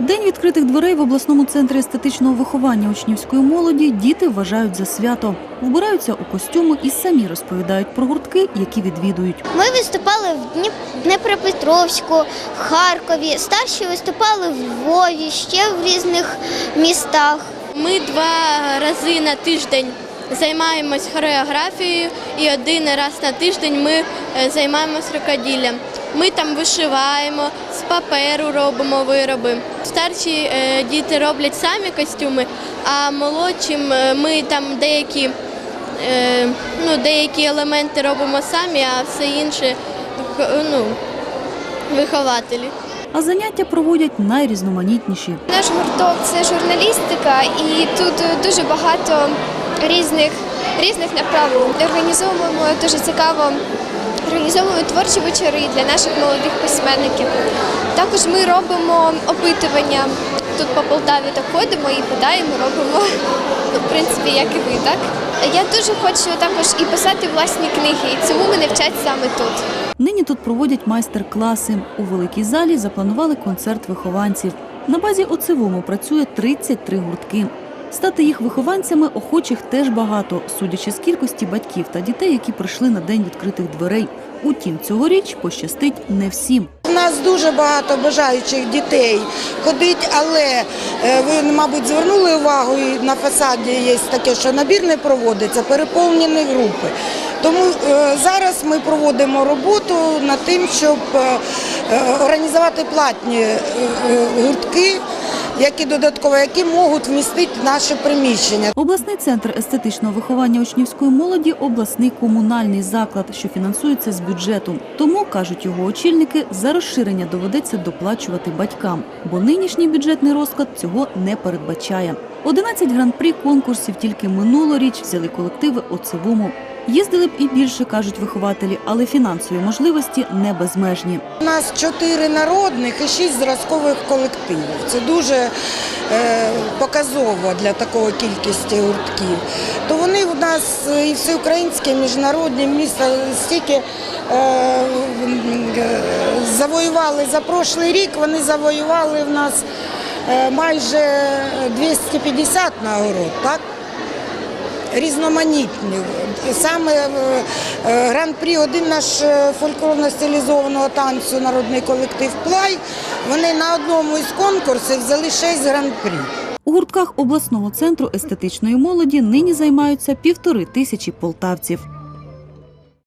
День відкритих дверей в обласному центрі естетичного виховання учнівської молоді діти вважають за свято. Вбираються у костюми і самі розповідають про гуртки, які відвідують. Ми виступали в Дніп- Дніпропетровську, Харкові. Старші виступали в Львові, ще в різних містах. Ми два рази на тиждень займаємось хореографією і один раз на тиждень ми е, займаємось рукоділлям. Ми там вишиваємо, з паперу робимо вироби. Старші е, діти роблять самі костюми, а молодшим е, ми там деякі, е, ну, деякі елементи робимо самі, а все інше ну, вихователі. А заняття проводять найрізноманітніші. Наш гурток це журналістика, і тут дуже багато різних різних направлень. Організовуємо дуже цікаво. Організовуємо творчі вечори для наших молодих письменників. Також ми робимо опитування. Тут по Полтаві так ходимо і питаємо, робимо, ну, в принципі, як і ви, так? Я дуже хочу також і писати власні книги, і цьому мене вчать саме тут. Нині тут проводять майстер-класи. У великій залі запланували концерт вихованців. На базі у ОЦВОМу працює 33 гуртки. Стати їх вихованцями охочих теж багато, судячи з кількості батьків та дітей, які прийшли на день відкритих дверей. Утім, цьогоріч пощастить не всім. У нас дуже багато бажаючих дітей ходить, але е, ви, мабуть, звернули увагу, і на фасаді є таке, що набір не проводиться, переповнені групи. Тому е, зараз ми проводимо роботу над тим, щоб е, організувати платні гуртки, які додатково, які можуть вмістити наше приміщення. Обласний центр естетичного виховання учнівської молоді обласний комунальний заклад, що фінансується з бюджету. Тому кажуть його очільники, за розширення доведеться доплачувати батькам, бо нинішній бюджетний розклад цього не передбачає. 11 гран-прі конкурсів тільки минулоріч взяли колективи ОЦВОМу. Їздили б і більше, кажуть вихователі, але фінансові можливості не безмежні. У нас чотири народних і шість зразкових колективів. Це дуже е, показово для такої кількості гуртків. То вони в нас і всеукраїнські, і міжнародні міста стільки е, е, завоювали за прошлий рік. Вони завоювали в нас майже 250 нагород. Так? Різноманітні. Саме е, е, гран-прі один наш е, фольклорно-стилізованого танцю народний колектив Плай. Вони на одному із конкурсів взяли шість гран-прі. У гуртках обласного центру естетичної молоді нині займаються півтори тисячі полтавців.